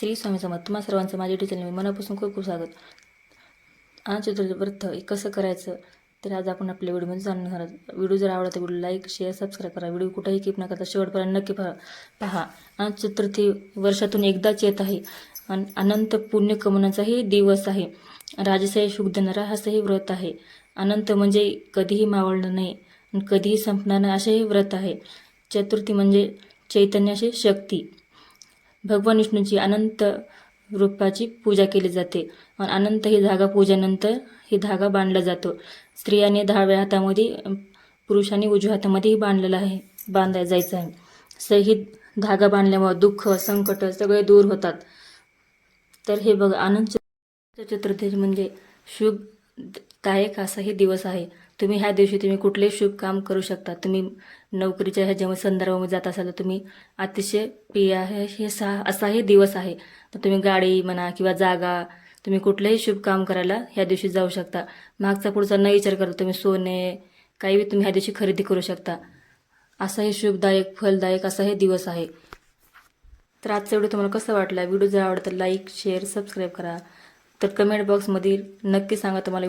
श्री स्वामी समर्थ. तुम्हा सर्वांचं माझ्या युट्यूब चॅनल मनापासून खूप खूप स्वागत. आज चतुर्थ व्रत हे कसं करायचं? तर आज आपण आपल्या व्हिडिओमध्ये जाणून घेणार व्हिडिओ जर आवडला तर व्हिडिओ लाईक शेअर सबस्क्राईब करा. व्हिडिओ कुठेही किप न करता शेवटपर्यंत नक्की पहा. पहा. आज चतुर्थी वर्षातून एकदाच येत आहे. आणि अनंत पुण्य कमवण्याचाही दिवस आहे. राजसाही सुख देणारा असंही व्रत आहे. अनंत म्हणजे कधीही मावळणं नाही. आणि कधीही संपणार नाही असेही व्रत आहे. चतुर्थी म्हणजे चैतन्याची शक्ती. भगवान विष्णूची अनंत रूपाची पूजा केली जाते. आणि अनंत ही धागा पूजेनंतर ही धागा बांधला जातो. स्त्रियाने दहाव्या हातामध्ये पुरुषाने उजव्या हातामध्येही बांधलेला आहे बांधाय जायचं आहे. सही धागा बांधल्यामुळे दुःख संकट सगळे दूर होतात. तर हे बघा आनंद म्हणजे शुभ चतुर्थी असाही हे दिवस आहे. तुम्ही ह्या दिवशी तुम्ही कुठलेही शुभ काम करू शकता. तुम्ही नोकरीच्या ह्याच्यामध्ये संदर्भामध्ये जात असाल तर तुम्ही अतिशय प्रिय आहे. हे सा असाही दिवस आहे. तर तुम्ही गाडी म्हणा किंवा जागा तुम्ही कुठलंही शुभ काम करायला ह्या दिवशी जाऊ शकता. मागचा पुढचा न विचार करता तुम्ही सोने काही तुम्ही ह्या दिवशी खरेदी करू शकता. असाही शुभदायक फलदायक असा हे दिवस आहे. तर आजचा व्हिडिओ तुम्हाला कसं वाटला? व्हिडिओ जर आवडला तर लाईक शेअर सबस्क्राईब करा. तर कमेंट बॉक्समध्ये नक्की सांगा तुम्हाला.